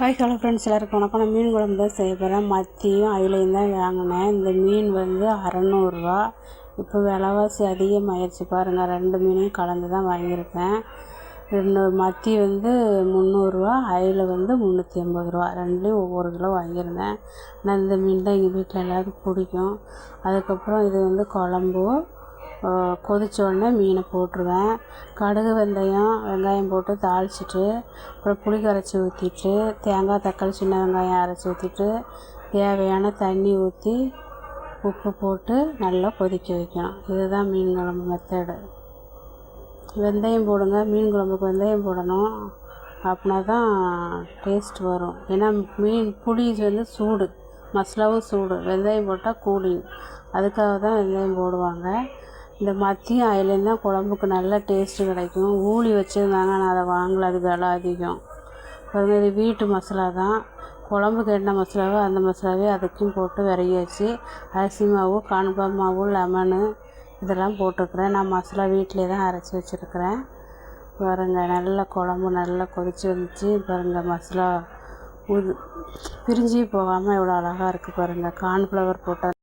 Hi hello friends எல்லாருக்கும் வணக்கம். நான் மீன் குழம்பு தான் செய்ய போகிறேன் மத்தியும் அயிலையும் தான் வாங்கினேன். இந்த மீன் வந்து அறநூறுரூவா இப்போ விலைவாசி அதிகமாகிடுச்சு பாருங்கள் ரெண்டு மீனையும் கலந்து தான் வாங்கியிருக்கேன். ரெண்டு மத்தி வந்து முந்நூறுரூவா அயிலை வந்து முந்நூற்றி ஐம்பது ரூபா. ரெண்டுலேயும் ஒவ்வொரு கிலோ வாங்கியிருந்தேன். நான் இந்த மீன் தான் எங்கள் வீட்டில் எல்லாருக்கும் பிடிக்கும். அதுக்கப்புறம் இது வந்து குழம்பு. கொதிச்ச உடனே மீனை போட்டுருவேன். கடுகு வெந்தயம் வெங்காயம் போட்டு தாளிச்சிட்டு அப்புறம் புளி கரைச்சி ஊற்றிட்டு தேங்காய் தக்காளி சின்ன வெங்காயம் அரைச்சி ஊற்றிட்டு தேவையான தண்ணி ஊற்றி உப்பு போட்டு நல்லா கொதிக்க வைக்கணும். இதுதான் மீன் குழம்பு மெத்தடு வெந்தயம் போடுங்க. மீன் குழம்புக்கு வெந்தயம் போடணும். அப்படின்னா தான் டேஸ்ட் வரும். ஏன்னா மீன் புளி வந்து சூடு. மசாலாவும் சூடு வெந்தயம் போட்டால் கூலிங் அதுக்காக தான் வெந்தயம் போடுவாங்க. இந்த மத்திய ஆயிலேருந்து தான் குழம்புக்கு நல்ல டேஸ்ட்டு கிடைக்கும். ஊழி வச்சுருந்தாங்க நான் அதை வாங்கலை. அது விலை அதிகம். பாருங்க இது வீட்டு மசாலா தான். குழம்புக்கு என்ன மசாலாவோ அந்த மசாலாவே அதுக்கும் போட்டு விரையாச்சு அரிசி மாவு கான்ஃப்ளவர் மாவு லெமனு இதெல்லாம் போட்டுருக்குறேன். நான் மசாலா வீட்டிலே தான் அரைச்சி வச்சுருக்கிறேன். பாருங்கள் நல்ல குழம்பு நல்லா கொதிச்சு வந்துச்சு. பாருங்கள் மசாலா உது பிரிஞ்சு போகாமல் எவ்வளோ அழகாக இருக்குது பாருங்கள் கார்ன்ஃப்ளவர் போட்டால்